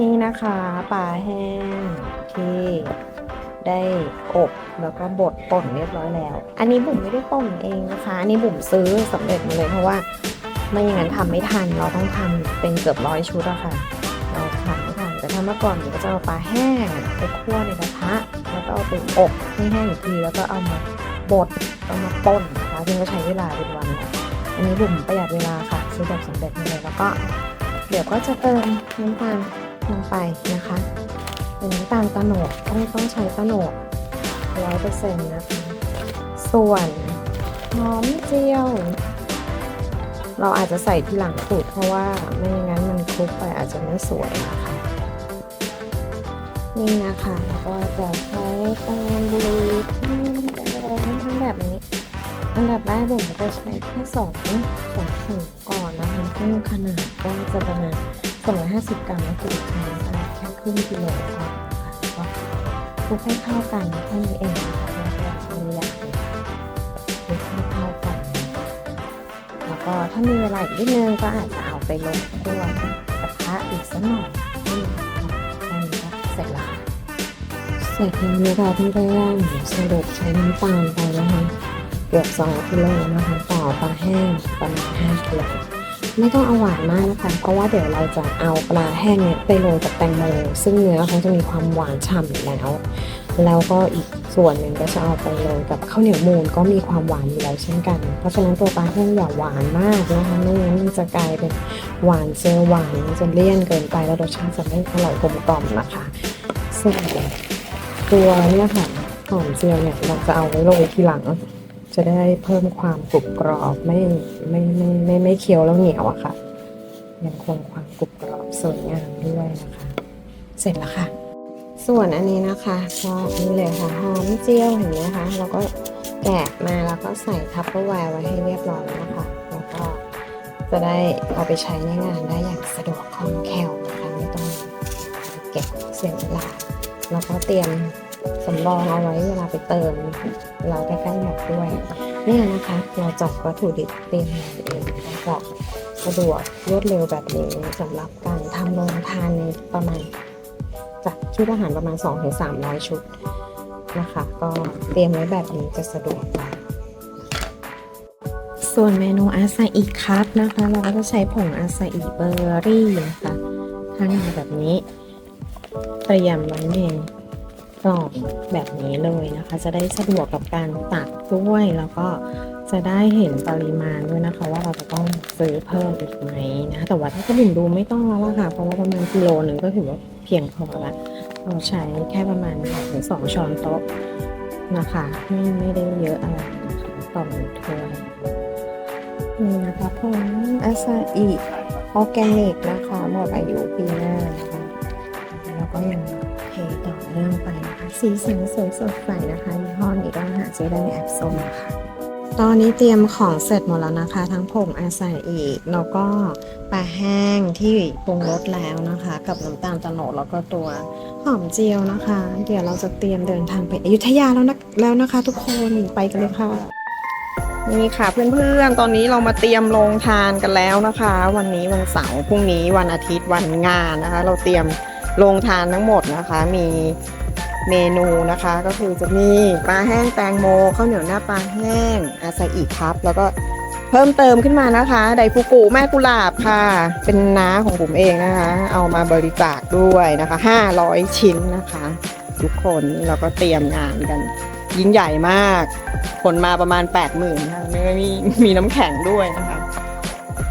นี่นะคะปลาแห้งที่ได้อบแล้วก็บดป่นเรียบร้อยแล้ว อันนี้บุ๋มไม่ได้ป่นเองนะคะ อันนี้บุ๋มซื้อสำเร็จมาเลยเพราะว่าไม่อย่างนั้นทำไม่ทัน เราต้องทำเป็นเกือบร้อยชุดอะค่ะ เราทำไม่ทันแต่ถ้าเมื่อก่อนบุ๋มก็จะเอาปลาแห้งไปคั่วในกระทะแล้วก็เอาไปอบให้แห้งอีกทีแล้วก็เอามาบดเอามาป่นนะคะซึ่งก็ใช้เวลาเป็นวันอันนี้บุ๋มประหยัดเวลาค่ะซื้อแบบสำเร็จมาเลยแล้วก็ เดี๋ยวก็จะเติมน้ำตาล ลงไปนะคะเป็นน้ำตาลตะโหนดต้องต้องใช้ตะโหนดร้อยเปอร์เซ็นต์นะคะ ส่วนหอมเจียว เราอาจจะใส่ทีหลังสุดเพราะว่าไม่อย่างนั้นมันคลุกไปอาจจะไม่สวยนะคะนี่นะคะแล้วก็จะใช้ตามบุรีทั้งแบบนี้อันดับแรกผมจะใช้แค่สองสองถุงก่อนนะคะซึ่งขนาดก็จะประมาณ 250 กรัมก็คือใช้ไปแค่ครึ่งกิโลก่อนนะคะก็คลุกให้เข้ากันแค่นี้เองนะคะไม่ต้องใช้ยากเลยคลุกให้เข้ากัน แล้วก็ถ้ามีเวลาอีกนิดนึงก็อาจจะเอาไปลงคั่วกระทะอีกสักหน่อยนี่นะคะแค่นี้ก็เสร็จแล้วเสร็จแล้วนะคะเพื่อนสรุปใช้น้ำตาลไปนะคะเกือบ2กิโลนะคะต่อปลาแห้งประมาณ5กิโล ไม่ต้องเอาหวานมากนะคะ เพราะว่าเดี๋ยวเราจะเอาปลาแห้งเนี่ยไปโรยกับแตงโมซึ่งเนื้อเขาจะมีความหวานฉ่ำอยู่แล้ว แล้วก็อีกส่วนหนึ่งก็จะเอาไปโรยกับข้าวเหนียวมูนก็มีความหวานอยู่แล้วเช่นกัน เพราะฉะนั้นตัวปลาแห้งอย่าหวานมากนะคะไม่งั้นมันจะกลายเป็นหวานเจอหวานมันเลี่ยนเกินไปแล้วรสชาติจะไม่อร่อยกลมกล่อมนะคะส่วนตัวเนี่ยค่ะหอมเจียวเนี่ยเราจะเอาไว้โรยทีหลัง จะได้เพิ่มความกรุบกรอบไม่ไม่ไม่ไม่ไม่เคี้ยวแล้วเหนียวอะค่ะ ยังคงความกรุบกรอบสวยงามด้วยนะคะ เสร็จแล้วค่ะ ส่วนอันนี้นะคะก็นี่เลยค่ะหอมเจียวเห็นไหมคะเราก็แกะมาแล้วก็ใส่ทัพเปอร์แวร์ไว้ให้เรียบร้อยแล้วนะคะแล้วก็จะได้เอาไปใช้ในงานได้อย่างสะดวกคล่องแคล่วนะคะไม่ต้องเก็บเสียเวลาแล้วก็เตรียม สำรองเอาไว้เวลาไปเติมเราใกล้ๆหมดด้วยเนี่ยนะคะเราจัดวัตถุดิบเตรียมมาเองแล้วก็สะดวกรวดเร็วแบบนี้สำหรับการทำโรงทานในประมาณจัดชุดอาหารประมาณ 2-300 ชุดนะคะ ก็เตรียมไว้แบบนี้จะสะดวกกว่าส่วนเมนูอาซาอิคัพนะคะ เราก็จะใช้ผงอาซาอิเบอร์รี่นะคะทั้งแบบนี้เตรียมไว้ใน กล่องแบบนี้เลยนะคะ จะได้สะดวกกับการตักด้วยแล้วก็จะได้เห็นปริมาณด้วยนะคะ ว่าเราจะต้องซื้อเพิ่มอีกไหมนะแต่ว่าถ้ากระดิ่งดูไม่ต้องแล้วล่ะค่ะ เพราะว่าประมาณกิโลหนึ่งก็ถือว่าเพียงพอละเราใช้แค่ประมาณถึงสองช้อนโต๊ะนะคะไม่ไม่ได้เยอะอะไรต่อหนึ่งถ้วยนี่นะคะผงอาซาอิออแกนิกนะคะหมดอายุปีหน้านะคะแล้วก็ยังเทต่อเนื่องไป สีสันสวยสดใสนะคะยี่ห้อนี้ก็หาซื้อได้ในแอปส้มค่ะตอนนี้เตรียมของเสร็จหมดแล้วนะคะ ทั้งผงอาซาอิแล้วก็ปลาแห้งที่ปรุงรสแล้วนะคะ กับน้ำตาลตะโนดแล้วก็ตัวหอมเจียวนะคะ เดี๋ยวเราจะเตรียมเดินทางไปอยุธยาแล้วนะแล้วนะคะ ทุกคนไปกันเลยค่ะนี่ค่ะเพื่อนๆ ตอนนี้เรามาเตรียมโรงทานกันแล้วนะคะ วันนี้วันเสาร์พรุ่งนี้วันอาทิตย์วันงานนะคะ เราเตรียมโรงทานทั้งหมดนะคะ มี เมนูนะคะก็คือจะมีปลาแห้งแตงโมข้าวเหนียวหน้าปลาแห้งอาซาอิครับ แล้วก็เพิ่มเติมขึ้นมานะคะ ไดฟูกุแม่กุหลาบค่ะ เป็นน้าของผมเองนะคะ เอามาบริจาคด้วยนะคะ 500 ชิ้นนะคะ ทุกคนเราก็เตรียมงานกันยิ่งใหญ่มาก คนมาประมาณ 8 0,000ค่ะไม่มีมีน้ำแข็งด้วยนะคะ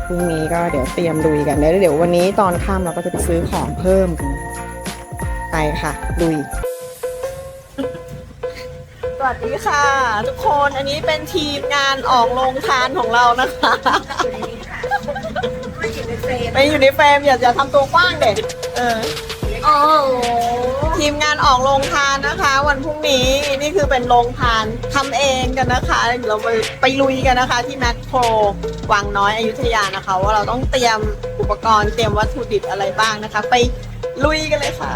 พรุ่งนี้ก็เดี๋ยวเตรียมลุยกันแล้วเดี๋ยววันนี้ตอนค่ำเราก็จะไปซื้อของเพิ่มกันไปค่ะลุย สวัสดีค่ะ ทุกคนอันนี้เป็นทีมงานออกโรงทานของเรานะคะไม่อยู่ในเฟรมอย่าอย่าทำตัวกว้างเด็กเออโอ้ทีมงานออกโรงทานนะคะ วันพรุ่งนี้นี่คือเป็นโรงทานทำเองกันนะคะเดี๋ยวเราไปไปลุยกันนะคะ ที่แมคโครวังน้อยอยุธยานะคะ ว่าเราต้องเตรียมอุปกรณ์เตรียมวัตถุดิบอะไรบ้างนะคะ ไปลุยกันเลยค่ะ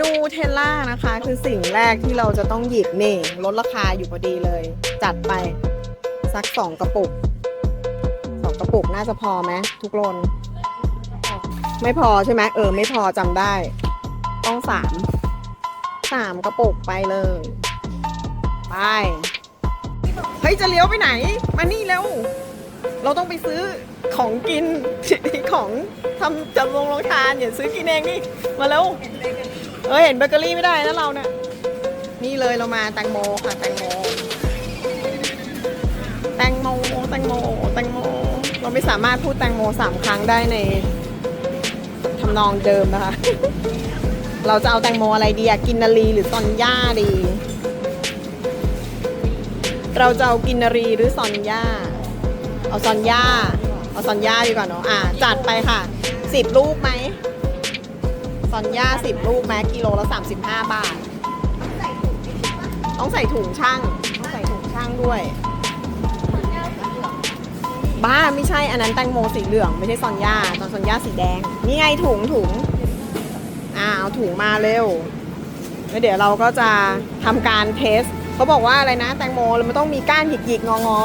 นูเทลล่านะคะ คือสิ่งแรกที่เราจะต้องหยิบนี่ลดราคาอยู่พอดีเลย จัดไป สักสองกระปุกสองกระปุกน่าจะพอไหมทุกโลนไม่พอใช่ไหมเออ ไม่พอจำได้ ต้องสามสามกระปุกไปเลย ไป เฮ้ย จะเลี้ยวไปไหน มานี่เร็ว เราต้องไปซื้อของกินของทำจำลงโรงทานอย่าซื้อกินเองนี่ มาเร็ว เออเห็นเบเกอรี่ไม่ได้นะเราเนี่ยนี่เลยเรามาแตงโมค่ะแตงโม แตงโมแตงโมแตงโม เราไม่สามารถพูดแตงโมสามครั้งได้ในทำนองเดิมนะคะ เราจะเอาแตงโมอะไรดีอะกินนารีหรือซอนย่าดี เราจะเอากินนารีหรือซอนย่า เอาซอนย่า เอาซอนย่าดีกว่าเนาะอะจัดไปค่ะสิบลูกไหม ซอนย่าสิบลูกไหมกิโลละสามสิบห้าบาท ต้องใส่ถุงช่าง ต้องใส่ถุงช่างด้วย บ้าไม่ใช่อันนั้นแตงโมสีเหลืองไม่ใช่ซอนย่าตอนซอนย่าสีแดง นี่ไงถุงถุงอ่าเอาถุงมาเร็วแล้วเดี๋ยวเราก็จะทำการเทสเขาบอกว่าอะไรนะแตงโมมันต้องมีก้านหยิกหยิกๆงองอ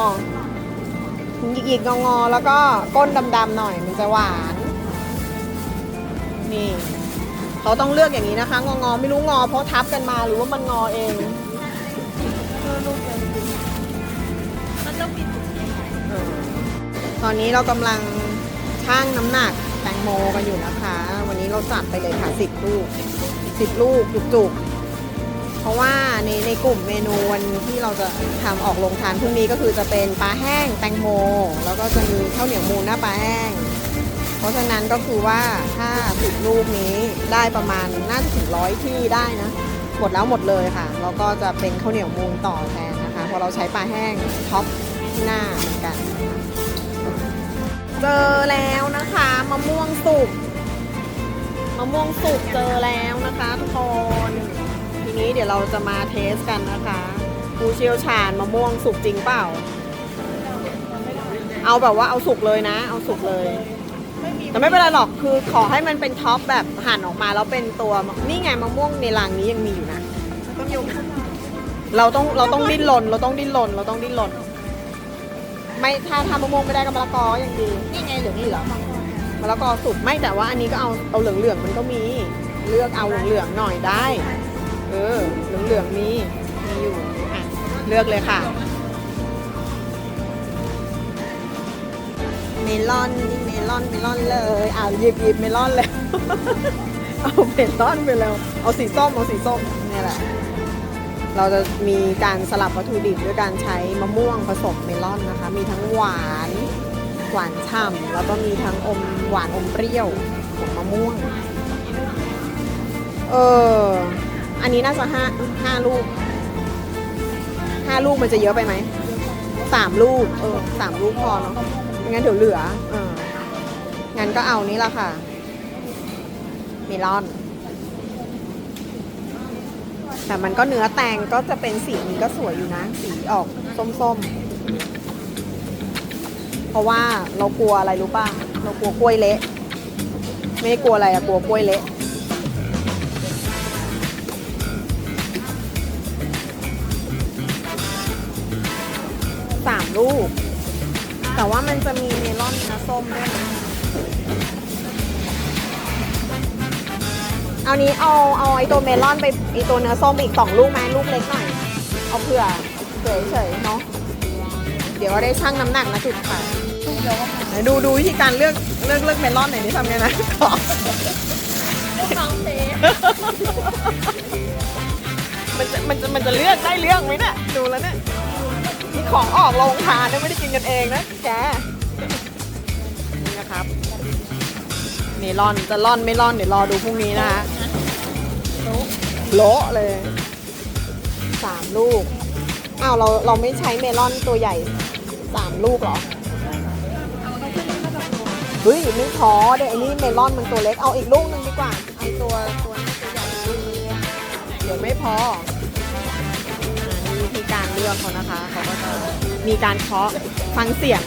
หยิกหยิกๆงองอแล้วก็ก้นดำๆหน่อยมันจะหวาน นี่ เขาต้องเลือกอย่างนี้นะคะ งองอไม่รู้งอเพราะทับกันมาหรือว่ามันงอเองตอนนี้เรากำลังชั่งน้ำหนักแตงโมกันอยู่นะคะ วันนี้เราจัดไปเลยค่ะสิบลูกสิบลูกจุกๆเพราะว่าในในกลุ่มเมนูวันที่เราจะทำออกลงทานพรุ่งนี้ก็คือจะเป็นปลาแห้งแตงโม แล้วก็จะมีข้าวเหนียวมูนหน้าปลาแห้ง เพราะฉะนั้นก็คือว่าถ้าสิบลูกนี้ได้ประมาณน่าจะถึงร้อยที่ได้นะ หมดแล้วหมดเลยค่ะ แล้วก็จะเป็นข้าวเหนียวมูนต่อแทนนะคะเพราะเราใช้ปลาแห้งท็อปหน้าเหมือนกันเจอแล้วนะคะมะม่วงสุกมะม่วงสุกเจอแล้วนะคะทุกคนทีนี้เดี๋ยวเราจะมาเทสกันนะคะผู้เชี่ยวชาญมะม่วงสุกจริงเปล่า เอาแบบว่าเอาสุกเลยนะ เอาสุกเลย แต่ไม่เป็นไรหรอกคือขอให้มันเป็นท็อปแบบหั่นออกมาแล้วเป็นตัวนี่ไงมะม่วงในรังนี้ยังมีอยู่นะต้องยกเราต้องเราต้องดิ้นรนเราต้องดิ้นรนเราต้องดิ้นรนไม่ถ้าทำมะม่วงไม่ได้ก็มะละกอยังดีนี่ไงเหลืองเหลืองมะละกอสุกไม่แต่ว่าอันนี้ก็เอาเอาเหลืองเหลืองมันก็มีเลือกเอาเหลืองเหลืองหน่อยได้ เออเหลืองเหลืองมีมีอยู่อะเลือกเลยค่ะ เมลอนนี่เมลอนเมลอนเลยอ่าหยิบหยิบเมลอนแล้ว เอาเมลอนไปแล้ว เอาสีส้มเอาสีส้มเนี่ยแหละเราจะมีการสลับวัตถุดิบด้วยการใช้มะม่วงผสมเมลอนนะคะ มีทั้งหวานหวานฉ่ำแล้วก็มีทั้งอมหวานอมเปรี้ยวของมะม่วง เออ อันนี้น่าจะห้าห้าลูกห้าลูกมันจะเยอะไปไหมสามลูก เออสามลูกพอเนาะ ไม่งั้นเดี๋ยวเหลือองั้นก็เอานี้ละค่ะเมลอน แต่มันก็เนื้อแตงก็จะเป็นสีนี้ก็สวยอยู่นะ สีออกส้มๆ เพราะว่าเรากลัวอะไรรู้ป่ะ เรากลัวกล้วยเละ ไม่ได้กลัวอะไรอะกลัวกล้วยเละสามลูก แต่ว่ามันจะมีเมลอนนะส้มด้วยนะเอานี้เอาเอาไอตัวเมลอนไปไอตัวเนื้อส้มอีกสองลูกไหมลูกเล็กหน่อย เอาเผื่อเผื่อเฉยๆเนาะเดี๋ยวได้ชั่งน้ำหนักนะจุดค่ะไหนดูดูวิธีการเลือกเลือกเลือกเมลอนหน่อยนี่ทำไงนะขอฟังเซมันจะมันจะมันจะเลือกได้เลือกไหมเนี่ยดูแล้วเนี่ย นี่ของออกโรงทานนี่ไม่ได้กินกันเองนะแกนี่นะครับเมลอนจะล่อนไม่ล่อนเดี๋ยวรอดูพรุ่งนี้นะคะโละเลยสามลูกอ้าวเราเราไม่ใช้เมลอนตัวใหญ่สามลูกเหรอเฮ้ยไม่พอเดี๋ยวไอ้นี่เมลอนมันตัวเล็กเอาอีกลูกหนึ่งดีกว่าไอ้ตัวตัวตัวใหญ่อีกลูกนึงเดี๋ยวไม่พอ เลือกเขานะคะเขาก็จะมีการเคาะฟังเสียง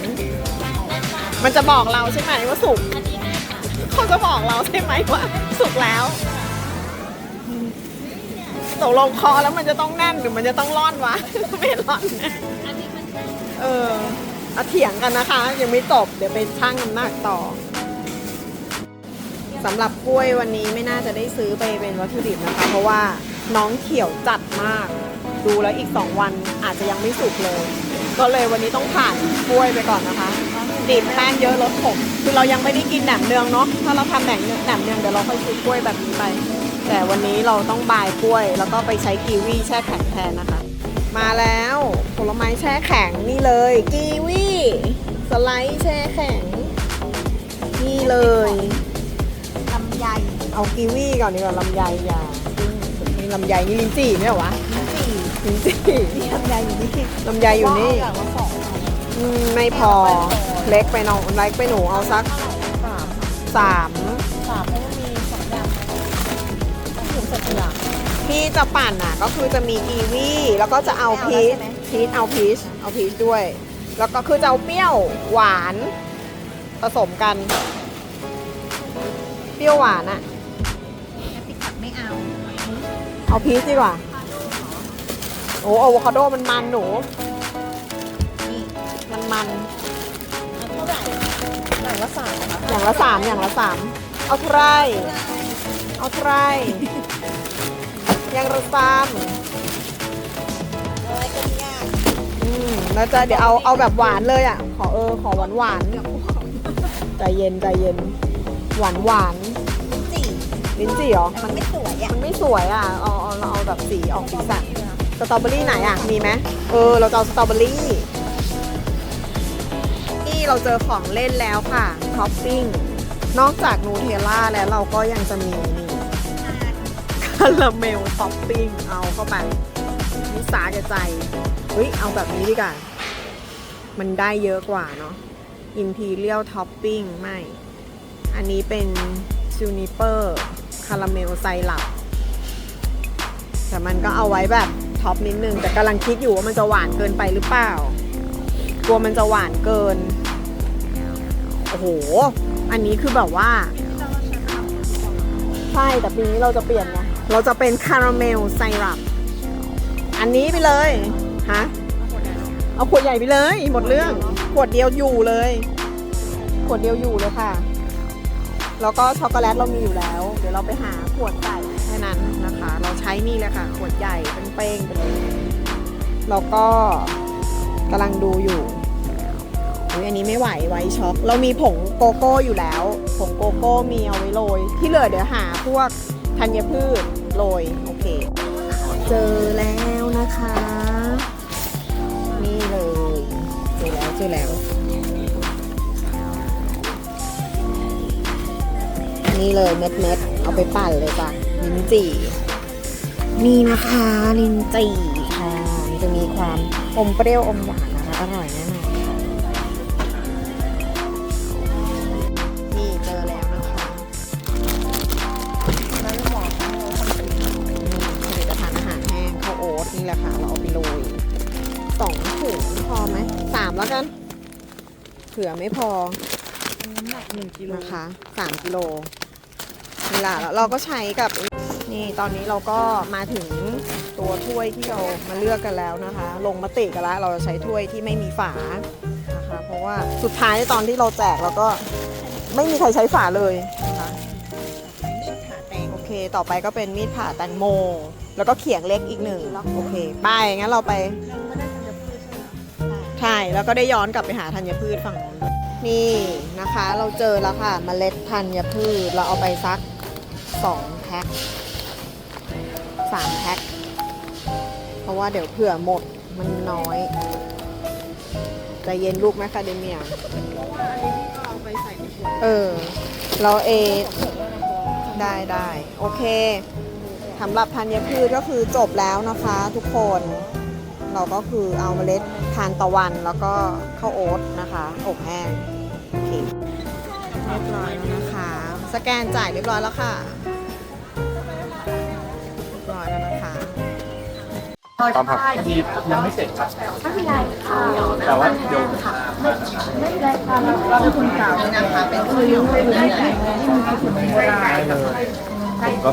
มันจะบอกเราใช่ไหมว่าสุกเขาจะบอกเราใช่ไหมว่าสุกแล้วตกลงคอแล้วมันจะต้องแน่นหรือมันจะต้องร่อนวะไม่ร่อนนเออเอาเถียงกันนะคะ ยังไม่จบเดี๋ยวไปชั่งน้ำหนักต่อสำหรับกล้วยวันนี้ไม่น่าจะได้ซื้อไปเป็นวัตถุดิบนะคะ เพราะว่าน้องเขียวจัดมาก ดูแล้วอีก 2 วันอาจจะยังไม่สุกเลย ก็เลยวันนี้ต้องผ่านกล้วยไปก่อนนะคะดิบแป้งเยอะลดผมคือเรายังไม่ได้กินแหนมเนืองเนาะถ้าเราทำแหนมเนืองแหนมเนืองเดี๋ยวเราค่อยซื้อกล้วยแบบนี้ไป แต่วันนี้เราต้องบายกล้วย แล้วก็ไปใช้กีวีแช่แข็งแทนนะคะ มาแล้วผลไม้แช่แข็งนี่เลย กีวีสไลด์แช่แข็งนี่เลยลำไยเอากีวีก่อนดีกว่าลำไยอย่านี่ลำไยนี่ลิ้นจี่ไม่เหรอวะ สี่ลิ้นจี่มีลำไยอยู่นี่ลำไยอยู่นี่ว่าเาอย่างละสองอืมไม่พอ เล็กไปน้องเล็กไปหนูเอาสักสามสามสามเพราะว่ามีสองอย่างต้องถึงสักอย่าง ที่จะปั่นอะก็คือจะมีกีวีแล้วก็จะเอาไม่เอาพีแล้วชใช่ไหม พีชเอาพีชเอาพีชด้วย แล้วก็คือจะเอาเปรี้ยวหวานผสมกัน เปรี้ยวหวานอะพริกผัดไม่เอาเอาพีชดีกว่า โอ้อะโวคาโดมันมันหนู นี่มันมันเอาเท่าไหร่อย่างละสามนะคะอย่างละสามอย่างละสามเอาไทรเอาไทรอย่างละสามอะไรก็ยากอืมแล้วจะเดี๋ยวเอาเอาแบบหวานเลยอะ ขอเออขอหวานหวานใจเย็นใจเย็น หวานหวานสี่ลิ้นจี่เหรอ มันไม่สวยอะ มันไม่สวยอะ เอาเอาเราเอาแบบสีออกสีสัน สตรอเบอรี่ไหนอะ มีไหมเออ เราจะเอาสตรอเบอรี่นี่เราเจอของเล่นแล้วค่ะท็อปปิ้ง นอกจากนูเทลล่าแล้วเราก็ยังจะมีนี่คาราเมลท็อปปิ้ง เอาเข้าไปนิสาแกใจเฮ้ย เอาแบบนี้ดีกว่า มันได้เยอะกว่าเนาะ Imperial Topping ไม่ อันนี้เป็น Juniper คาราเมลไซรัปแต่มันก็เอาไว้แบบ ท็อปนิดนึง แต่กำลังคิดอยู่ว่ามันจะหวานเกินไปหรือเปล่ากลัวมันจะหวานเกิน โอ้โห อันนี้คือแบบว่า ใช่ แต่ปีนี้เราจะเปลี่ยนไงเราจะเป็นคาราเมลไซรัป อันนี้ไปเลย ฮะ เอาขวดใหญ่ไปเลย หมดเรื่อง ขวดเดียวอยู่เลย ขวดเดียวอยู่เลยค่ะ แล้วก็ช็อกโกแลตเรามีอยู่แล้ว เดี๋ยวเราไปหาขวดใส่ นั้นนะคะ เราใช้นี่เลยค่ะขวดใหญ่เป็นเป้งไปเลยแล้วก็กำลังดูอยู่อุ๊ยอันนี้ไม่ไหวไว้ช็อก เรามีผงโกโก้อยู่แล้ว ผงโกโก้มีเอาไว้โรย ที่เหลือเดี๋ยวหาพวกธัญพืชโรยโอเค เจอแล้วนะคะ นี่เลย เจอแล้วเจอแล้วนี่เลยเม็ดเม็ดๆเอาไปปั่นเลยจ้ะ ลิ้นจี่นี่นะคะลิ้นจี่ค่ะจะมีความอมเปรี้ยวอมหวานนะคะอร่อยแน่นอนค่ะนี่เจอแล้วนะคะแล้วหมอเขาทำเป็นผลิตภัณฑ์อาหารแห้งข้าวโอ๊ตนี่แหละค่ะ เราเอาไปโรยสองถุงพอไหมสามแล้วกัน เผื่อไม่พอน้ำหนักหนึ่งกิโลนะคะสามกิโล นี่แหละแล้วเราก็ใช้กับนี่ตอนนี้เราก็มาถึงตัวถ้วยที่เรามาเลือกกันแล้วนะคะ ลงมติกันแล้วเราจะใช้ถ้วยที่ไม่มีฝานะคะเพราะว่าสุดท้ายตอนที่เราแจกเราก็ไม่มีใครใช้ฝาเลยนะคะมีดผ่าแตงโอเคต่อไปก็เป็นมีดผ่าแตงโม แล้วก็เขียงเล็กอีกหนึ่งโอเคไปงั้นเราไปเราไม่ได้ทำจะพูดใช่ไหมใช่แล้วก็ได้ย้อนกลับไปหาธัญพืชฝั่งนู้นด้วยนี่นะคะ เราเจอแล้วค่ะเมล็ดธัญพืชเราเอาไปซัก สองแพ็คสามแพ็คเพราะว่าเดี๋ยวเผื่อหมดมันน้อยใจเย็นลูกแมคคาเดเมียเพราะว่าอันนี้ก็เอาไปใส่ในขวดเออ เราเอขวดแล้วนะพอได้ได้โอเคสำหรับธัญพืชก็คือจบแล้วนะคะทุกคน เราก็คือเอาเมล็ดทานตะวันแล้วก็ข้าวโอ๊ตนะคะ อบแห้งโอเคเรียบร้อยแล้วนะคะ สแกนจ่ายเรียบร้อยแล้วค่ะเรียบร้อยแล้วนะคะตอนผักที่ยังไม่เสร็จครับแต่ว่าเดี๋ยวนี่นะคะเป็นคือได้เลยผมก็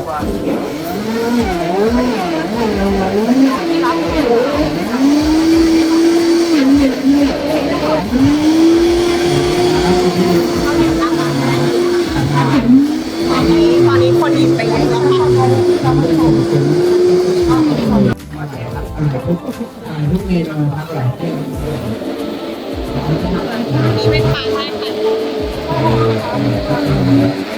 ไปเยอะแล้วค่ะทุกเมนูครับหลายเมนูนี่เป็นปลาแห้งค่ะ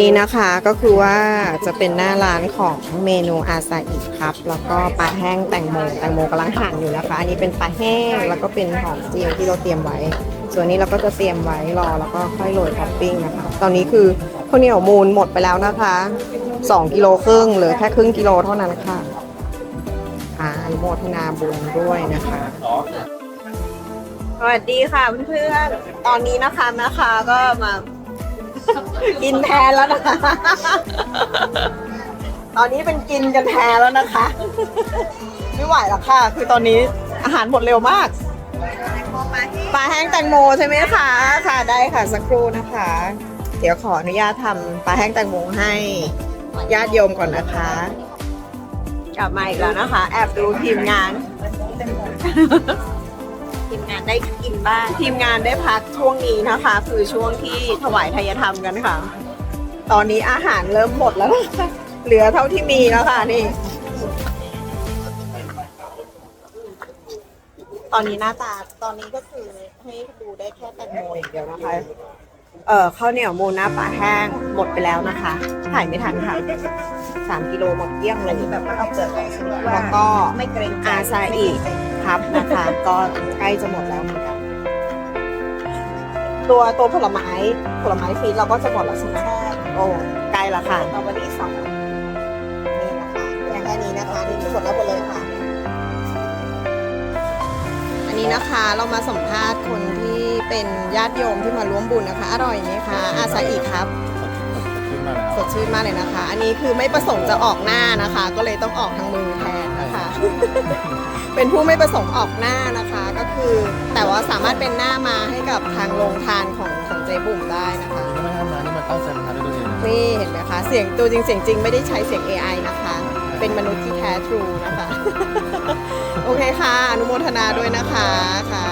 นี้นะคะก็คือว่าจะเป็นหน้าร้านของเมนูอาซาอิครับ แล้วก็ปลาแห้งแตงโมแตงโมกำลังหั่นอยู่นะคะ อันนี้เป็นปลาแห้งแล้วก็เป็นหอมเจียวที่เราเตรียมไว้ ส่วนนี้เราก็จะเตรียมไว้รอแล้วก็ค่อยโรยท็อปปิ้งนะคะ ตอนนี้คือข้าวเหนียวมูลหมดไปแล้วนะคะ2กิโลครึ่งหลือแค่ครึ่งกิโลเท่านั้นค่ะอาอนุโมทนาบุญด้วยนะคะสวัสดีค่ะเพื่อนๆตอนนี้นะคะแม่ค้าก็มา กินแทนแล้วนะคะ ตอนนี้เป็นกินกันแทนแล้วนะคะ ไม่ไหวแล้วค่ะ คือตอนนี้อาหารหมดเร็วมาก ปลาแห้งแตงโมใช่ไหมคะ ค่ะได้ค่ะสักครู่นะคะ เดี๋ยวขออนุญาตทำปลาแห้งแตงโมให้ญาติโยมก่อนนะคะ กลับมาอีกแล้วนะคะ แอบดูทีมงาน มงานได้กินบ้าง ทีมงานได้พักช่วงนี้นะคะ คือช่วงที่ถวายทายธรรมกันค่ะ ตอนนี้อาหารเริ่มหมดแล้วนะคะเหลือเท่าที่มีแล้วค่ะนี่ ตอนนี้หน้าตาตอนนี้ก็คือให้ดูได้แค่แตงโมอย่างเดียวนะคะ เอ่อข้าวเหนียวมูนหน้าปลาแห้งหมดไปแล้วนะคะถ่ายไม่ทันค่ะสามกิโลหมดเกลี้ยงเลยแบบว่าเอาเปลือกออกชนิดว่าแล้วก็ไม่เกรงใจอาซาอิค รับนะคะก็ใกล้จะหมดแล้วเหมือนกันตัวตัวผลไม้ผลไม้ฟรีดเราก็จะหมดแล้วใช่ไหมโอ้ใกล้ละค่ะสตรอเบอรี่สองนี่นะคะแค่นี้นะคะนี่หมดแล้วหมดเลยค่ะ อันนี้นะคะเรามาสัมภาษณ์คนที่เป็นญาติโยมที่มาร่วมบุญนะคะ อร่อยไหมคะอาซาอิครับขึ้นมาแล้วสดชื่นมากเลยนะคะ อันนี้คือไม่ประสงค์จะออกหน้านะคะ ก็เลยต้องออกทางมือแทนนะคะ เป็นผู้ไม่ประสงค์ออกหน้านะคะก็คือแต่ว่าสามารถเป็นหน้ามาให้กับทางโรงทานของของเจ๊บุ๋มได้นะคะนี่ไม่ทำมานี่มันตั้งใจทำด้วยตัวเองนะนี่เห็นไหมคะเสียงตัวจริงเสียงจริงไม่ได้ใช้เสียง AI นะคะ เป็นมนุษย์ที่แท้ทรูนะคะ โอเคค่ะอนุโมทนาด้วยนะคะค่ะ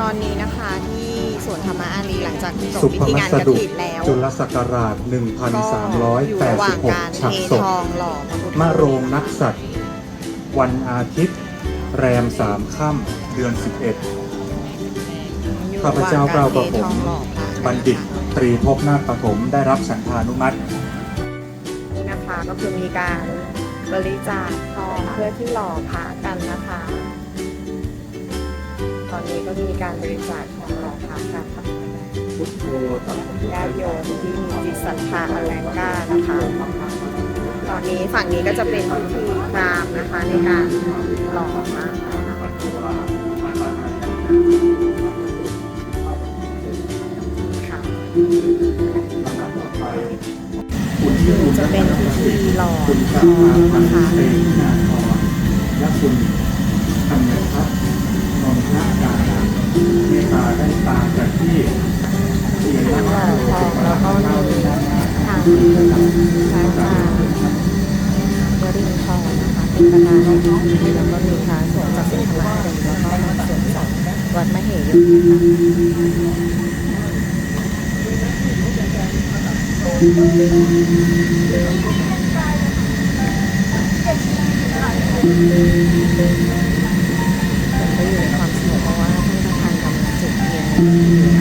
ตอนนี้นะคะที่สวนธรรมอารีหลังจากจบสุพิภธีมังานสกระดุถินแล้วจุลศักราช ก็อยู่ระหว่างการเท1386ฉักศทพองหล่อพระพุทธมะโรงนักสัตว์ วันอาทิตย์ แรมสามค่ำเดือนอยู่ข้าพเจ้าเกล้าประผมทองหล่อพระ11บัณฑิตตรีภพนาคปฐมได้รับสันธานุมัตินี่นะคะก็คือมีการบริจาคทองเพื่อที่หล่อพระกันนะคะต อนนี้ก็มีการบริจาคทองหล่อพระกันญาติโยมที่มีจิตศรัทธาอันแรงกล้านะคะ ตอนนี้ฝั่งนี้ก็จะเป็นพิธีพรามนะคะในการหล่อพระค่ะจะเป็นพิธีหล่อคุณทพระองมานะคะ แล้วก็มีทางพระอาจารย์วรินทร์นะคะเป็นประธานในพิธีแล้วก็มีพระสงจากสิงห์ธรรมราชแล้วก็มาสวมจากวัดมเหยนะคะ จุด